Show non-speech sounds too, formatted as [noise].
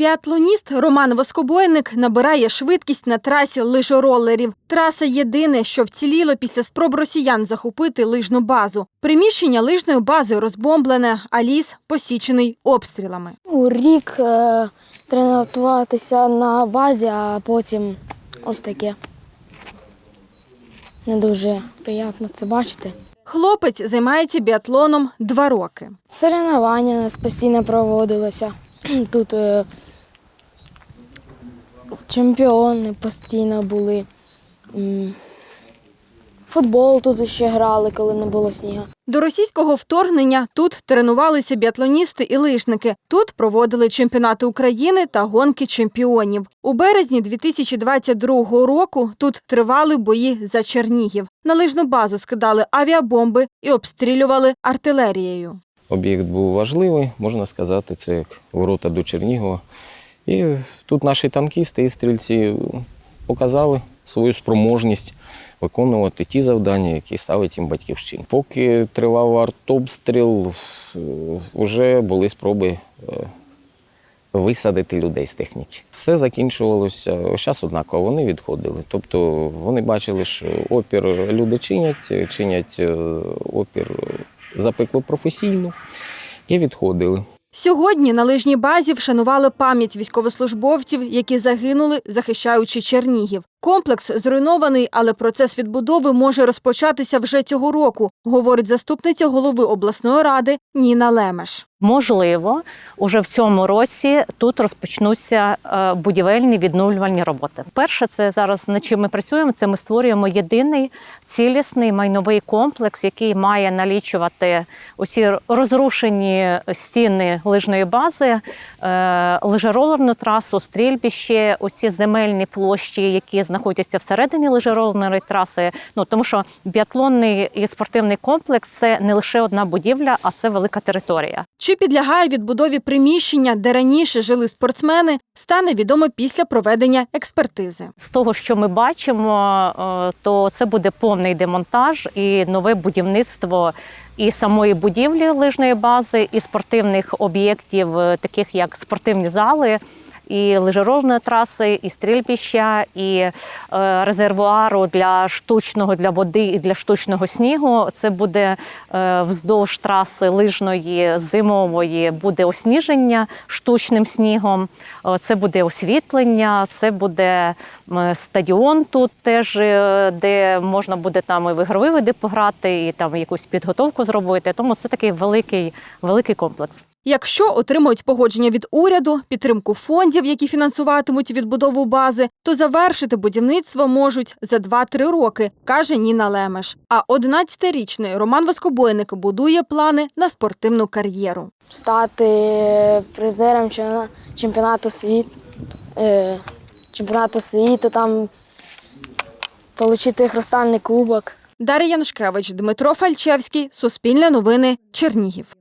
Біатлоніст Роман Воскобойник набирає швидкість на трасі лижоролерів. Траса єдине, що вціліло після спроб росіян захопити лижну базу. Приміщення лижної бази розбомблене, а ліс посічений обстрілами. У рік е, тренуватися на базі, а потім ось таке. Не дуже приємно це бачити. Хлопець займається біатлоном два роки. Соревнування у нас постійно проводилося. [clears throat] Тут е, чемпіони постійно були. Футбол тут ще грали, коли не було снігу. До російського вторгнення тут тренувалися біатлоністи і лижники. Тут проводили чемпіонати України та гонки чемпіонів. У березні 2022 року тут тривали бої за Чернігів. На лижну базу скидали авіабомби і обстрілювали артилерією. Об'єкт був важливий, можна сказати, це як ворота до Чернігова. І тут наші танкісти і стрільці показали свою спроможність виконувати ті завдання, які ставить їм батьківщина. Поки тривав артобстріл, вже були спроби е, висадити людей з техніки. Все закінчувалося час однаково, вони відходили. Тобто вони бачили, що опір люди чинять, чинять е, опір запекло професійно і відходили. Сьогодні на лижній базі вшанували пам'ять військовослужбовців, які загинули, захищаючи Чернігів. Комплекс зруйнований, але процес відбудови може розпочатися вже цього року, говорить заступниця голови обласної ради Ніна Лемеш. Можливо, уже в цьому році тут розпочнуться е, будівельні відновлювальні роботи. Перше, це зараз над чим ми працюємо. Це ми створюємо єдиний цілісний майновий комплекс, який має налічувати усі розрушені стіни лижної бази, е, лижеролерну трасу, стрільбище, усі земельні площі, які знаходяться всередині лижеролерної траси. Ну тому що біатлонний і спортивний комплекс це не лише одна будівля, а це велика територія. Чи підлягає відбудові приміщення, де раніше жили спортсмени, стане відомо після проведення експертизи. З того, що ми бачимо, е, то це буде повний демонтаж і нове будівництво і самої будівлі лижної бази, і спортивних об'єктів, е, таких як спортивні зали. І лижерольної траси, і стрільбища, і е, резервуару для штучного для води і для штучного снігу. Це буде е, вздовж траси лижної зимової буде осніження штучним снігом. Е, це буде освітлення, це буде стадіон тут теж, де можна буде там і в ігрові види пограти, і там якусь підготовку зробити. Тому це такий великий, великий комплекс. Якщо отримують погодження від уряду, підтримку фондів, які фінансуватимуть відбудову бази, то завершити будівництво можуть за 2-3 роки, каже Ніна Лемеш. А 11-річний Роман Воскобойник будує плани на спортивну кар'єру. Стати призером чемпіонату світу, е, чемпіонату світу, там отримати хрустальний кубок. Дар'я Янушкевич, Дмитро Фальчевський, Суспільне новини, Чернігів.